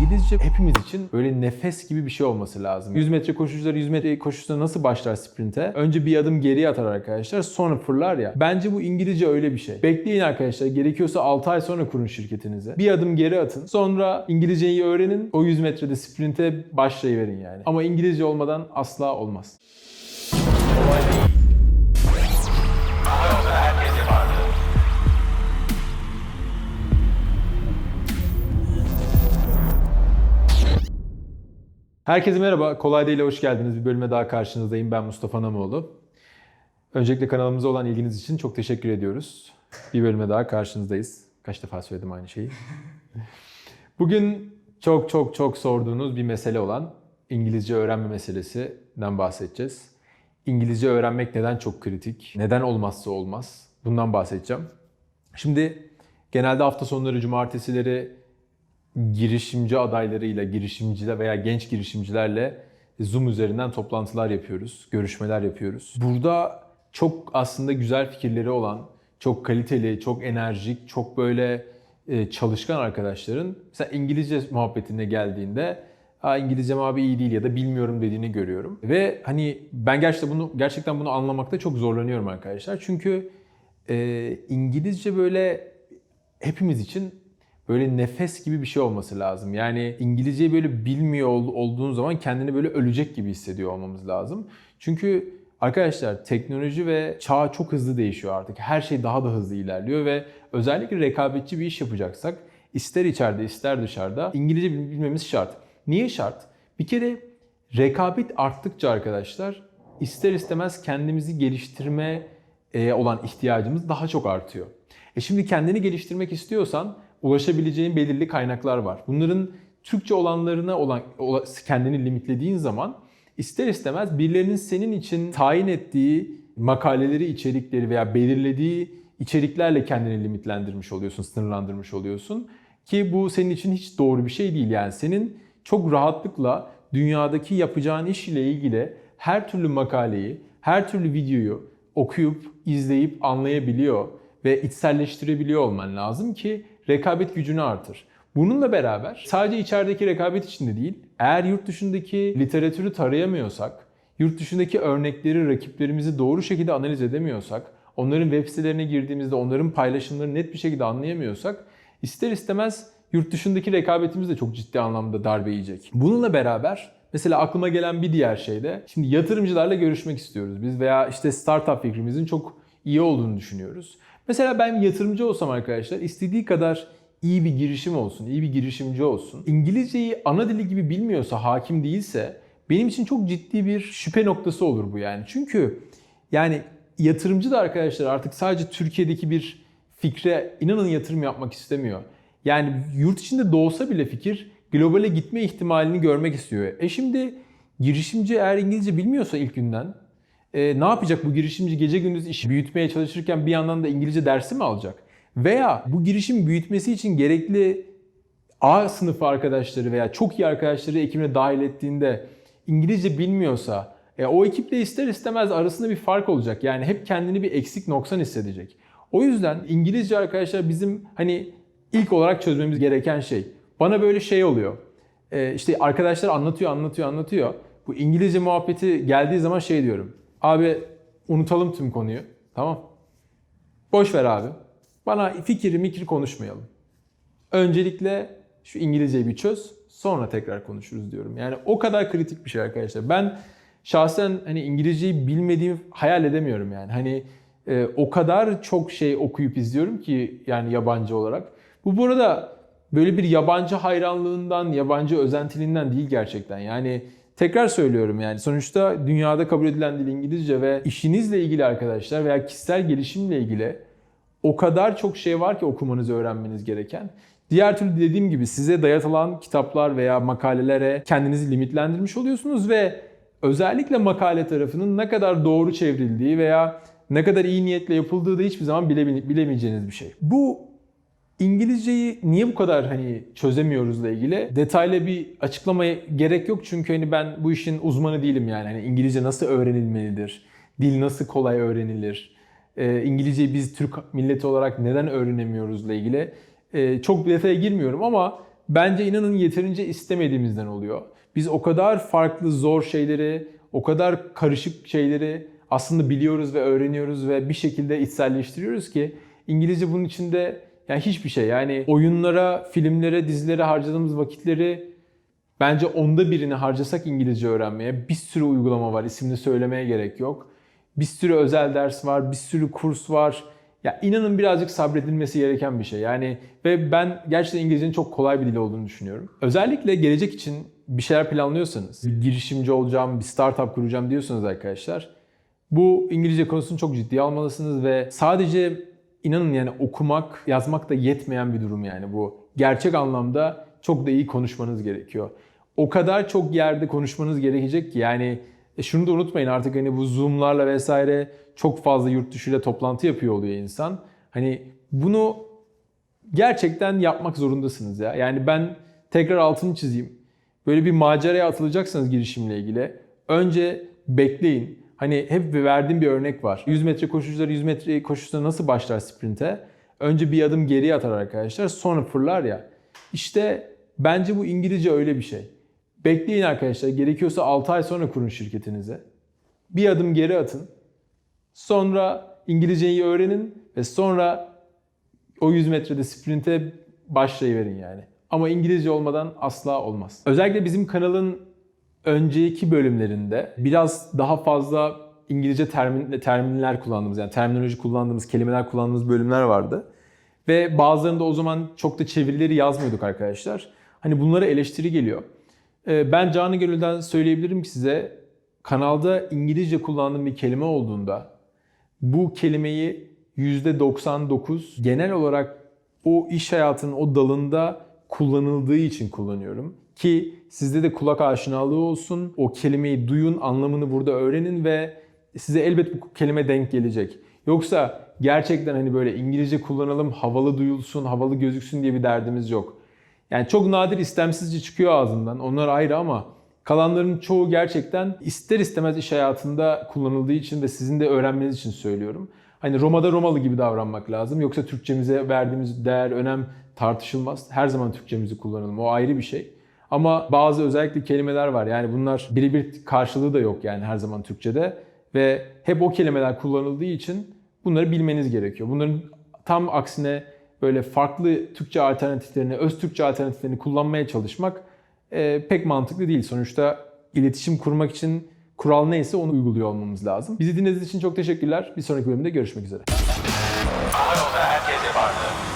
İngilizce hepimiz için böyle nefes gibi bir şey olması lazım. 100 metre koşucular 100 metre koşusunda nasıl başlar sprinte? Önce bir adım geriye atar arkadaşlar sonra fırlar ya. Bence bu İngilizce öyle bir şey. Bekleyin arkadaşlar gerekiyorsa 6 ay sonra kurun şirketinizi. Bir adım geri atın. Sonra İngilizceyi öğrenin. O 100 metrede sprinte başlayıverin yani. Ama İngilizce olmadan asla olmaz. Herkese merhaba. Kolay Değil'e hoş geldiniz. Bir bölüme daha karşınızdayım. Ben Mustafa Namoğlu. Öncelikle kanalımıza olan ilginiz için çok teşekkür ediyoruz. Bir bölüme daha karşınızdayız. Kaç defa söyledim aynı şeyi. Bugün çok çok çok sorduğunuz bir mesele olan İngilizce öğrenme meselesinden bahsedeceğiz. İngilizce öğrenmek neden çok kritik? Neden olmazsa olmaz? Bundan bahsedeceğim. Şimdi genelde hafta sonları, cumartesileri girişimci adaylarıyla, girişimciler veya genç girişimcilerle Zoom üzerinden toplantılar yapıyoruz, görüşmeler yapıyoruz. Burada çok aslında güzel fikirleri olan, çok kaliteli, çok enerjik, çok böyle e, çalışkan arkadaşların mesela İngilizce muhabbetine geldiğinde ha İngilizcem abi iyi değil ya da bilmiyorum dediğini görüyorum. Ve hani ben gerçekten bunu gerçekten bunu anlamakta çok zorlanıyorum arkadaşlar. Çünkü e, İngilizce böyle hepimiz için böyle nefes gibi bir şey olması lazım. Yani İngilizceyi böyle bilmiyor ol- olduğun zaman kendini böyle ölecek gibi hissediyor olmamız lazım. Çünkü arkadaşlar teknoloji ve çağ çok hızlı değişiyor artık. Her şey daha da hızlı ilerliyor ve özellikle rekabetçi bir iş yapacaksak ister içeride ister dışarıda İngilizce bil- bilmemiz şart. Niye şart? Bir kere rekabet arttıkça arkadaşlar ister istemez kendimizi geliştirme e, olan ihtiyacımız daha çok artıyor. E şimdi kendini geliştirmek istiyorsan ulaşabileceğin belirli kaynaklar var. Bunların Türkçe olanlarına olan ola- kendini limitlediğin zaman ister istemez birilerinin senin için tayin ettiği makaleleri, içerikleri veya belirlediği içeriklerle kendini limitlendirmiş oluyorsun, sınırlandırmış oluyorsun. Ki bu senin için hiç doğru bir şey değil. Yani senin çok rahatlıkla dünyadaki yapacağın iş ile ilgili her türlü makaleyi, her türlü videoyu okuyup, izleyip anlayabiliyor ve içselleştirebiliyor olman lazım ki rekabet gücünü artır. Bununla beraber sadece içerideki rekabet içinde değil, eğer yurt dışındaki literatürü tarayamıyorsak, yurt dışındaki örnekleri, rakiplerimizi doğru şekilde analiz edemiyorsak, onların web sitelerine girdiğimizde onların paylaşımlarını net bir şekilde anlayamıyorsak, ister istemez yurt dışındaki rekabetimiz de çok ciddi anlamda darbe yiyecek. Bununla beraber mesela aklıma gelen bir diğer şey de şimdi yatırımcılarla görüşmek istiyoruz biz veya işte startup fikrimizin çok iyi olduğunu düşünüyoruz. Mesela ben yatırımcı olsam arkadaşlar istediği kadar iyi bir girişim olsun, iyi bir girişimci olsun. İngilizceyi ana dili gibi bilmiyorsa, hakim değilse benim için çok ciddi bir şüphe noktası olur bu yani. Çünkü yani yatırımcı da arkadaşlar artık sadece Türkiye'deki bir fikre inanın yatırım yapmak istemiyor. Yani yurt içinde doğsa bile fikir globale gitme ihtimalini görmek istiyor. E şimdi girişimci eğer İngilizce bilmiyorsa ilk günden e, ne yapacak bu girişimci gece gündüz işi büyütmeye çalışırken bir yandan da İngilizce dersi mi alacak? Veya bu girişim büyütmesi için gerekli A sınıfı arkadaşları veya çok iyi arkadaşları ekibine dahil ettiğinde İngilizce bilmiyorsa e, o ekiple ister istemez arasında bir fark olacak. Yani hep kendini bir eksik noksan hissedecek. O yüzden İngilizce arkadaşlar bizim hani ilk olarak çözmemiz gereken şey. Bana böyle şey oluyor. E, işte arkadaşlar anlatıyor, anlatıyor, anlatıyor. Bu İngilizce muhabbeti geldiği zaman şey diyorum. Abi unutalım tüm konuyu. Tamam. Boş ver abi. Bana fikir mikir konuşmayalım. Öncelikle şu İngilizceyi bir çöz. Sonra tekrar konuşuruz diyorum. Yani o kadar kritik bir şey arkadaşlar. Ben şahsen hani İngilizceyi bilmediğimi hayal edemiyorum yani. Hani e, o kadar çok şey okuyup izliyorum ki yani yabancı olarak. Bu burada böyle bir yabancı hayranlığından, yabancı özentiliğinden değil gerçekten. Yani tekrar söylüyorum yani sonuçta dünyada kabul edilen dil İngilizce ve işinizle ilgili arkadaşlar veya kişisel gelişimle ilgili o kadar çok şey var ki okumanızı öğrenmeniz gereken. Diğer türlü dediğim gibi size dayatılan kitaplar veya makalelere kendinizi limitlendirmiş oluyorsunuz ve özellikle makale tarafının ne kadar doğru çevrildiği veya ne kadar iyi niyetle yapıldığı da hiçbir zaman bile, bilemeyeceğiniz bir şey. Bu İngilizceyi niye bu kadar hani çözemiyoruzla ilgili detaylı bir açıklamaya gerek yok çünkü hani ben bu işin uzmanı değilim yani. Hani İngilizce nasıl öğrenilmelidir? Dil nasıl kolay öğrenilir? Ee, İngilizceyi biz Türk milleti olarak neden öğrenemiyoruzla ilgili e, çok detaya girmiyorum ama bence inanın yeterince istemediğimizden oluyor. Biz o kadar farklı zor şeyleri, o kadar karışık şeyleri aslında biliyoruz ve öğreniyoruz ve bir şekilde içselleştiriyoruz ki İngilizce bunun içinde yani hiçbir şey. Yani oyunlara, filmlere, dizilere harcadığımız vakitleri bence onda birini harcasak İngilizce öğrenmeye bir sürü uygulama var. İsmini söylemeye gerek yok. Bir sürü özel ders var, bir sürü kurs var. Ya inanın birazcık sabredilmesi gereken bir şey. Yani ve ben gerçekten İngilizcenin çok kolay bir dil olduğunu düşünüyorum. Özellikle gelecek için bir şeyler planlıyorsanız, bir girişimci olacağım, bir startup kuracağım diyorsanız arkadaşlar, bu İngilizce konusunu çok ciddiye almalısınız ve sadece inanın yani okumak, yazmak da yetmeyen bir durum yani bu. Gerçek anlamda çok da iyi konuşmanız gerekiyor. O kadar çok yerde konuşmanız gerekecek ki yani e şunu da unutmayın artık hani bu Zoom'larla vesaire çok fazla yurt dışıyla toplantı yapıyor oluyor insan. Hani bunu gerçekten yapmak zorundasınız ya. Yani ben tekrar altını çizeyim. Böyle bir maceraya atılacaksanız girişimle ilgili önce bekleyin. Hani hep verdiğim bir örnek var. 100 metre koşucular 100 metre koşusuna nasıl başlar sprinte? Önce bir adım geriye atar arkadaşlar sonra fırlar ya. İşte bence bu İngilizce öyle bir şey. Bekleyin arkadaşlar. Gerekiyorsa 6 ay sonra kurun şirketinizi. Bir adım geri atın. Sonra İngilizceyi öğrenin ve sonra o 100 metrede sprinte başlayıverin yani. Ama İngilizce olmadan asla olmaz. Özellikle bizim kanalın önceki bölümlerinde biraz daha fazla İngilizce termin, terminler kullandığımız yani terminoloji kullandığımız, kelimeler kullandığımız bölümler vardı. Ve bazılarında o zaman çok da çevirileri yazmıyorduk arkadaşlar. Hani bunlara eleştiri geliyor. Ee, Ben canı gönülden söyleyebilirim ki size kanalda İngilizce kullandığım bir kelime olduğunda bu kelimeyi %99 genel olarak o iş hayatının o dalında kullanıldığı için kullanıyorum. Ki sizde de kulak aşinalığı olsun. O kelimeyi duyun, anlamını burada öğrenin ve size elbet bu kelime denk gelecek. Yoksa gerçekten hani böyle İngilizce kullanalım, havalı duyulsun, havalı gözüksün diye bir derdimiz yok. Yani çok nadir istemsizce çıkıyor ağzından. Onlar ayrı ama kalanların çoğu gerçekten ister istemez iş hayatında kullanıldığı için ve sizin de öğrenmeniz için söylüyorum. Hani Roma'da Romalı gibi davranmak lazım. Yoksa Türkçemize verdiğimiz değer, önem tartışılmaz. Her zaman Türkçemizi kullanalım. O ayrı bir şey. Ama bazı özellikle kelimeler var. Yani bunlar birebir karşılığı da yok yani her zaman Türkçede. Ve hep o kelimeler kullanıldığı için bunları bilmeniz gerekiyor. Bunların tam aksine böyle farklı Türkçe alternatiflerini, öz Türkçe alternatiflerini kullanmaya çalışmak e, pek mantıklı değil. Sonuçta iletişim kurmak için kural neyse onu uyguluyor olmamız lazım. Bizi dinlediğiniz için çok teşekkürler. Bir sonraki bölümde görüşmek üzere. Hava yolda herkes yapardı.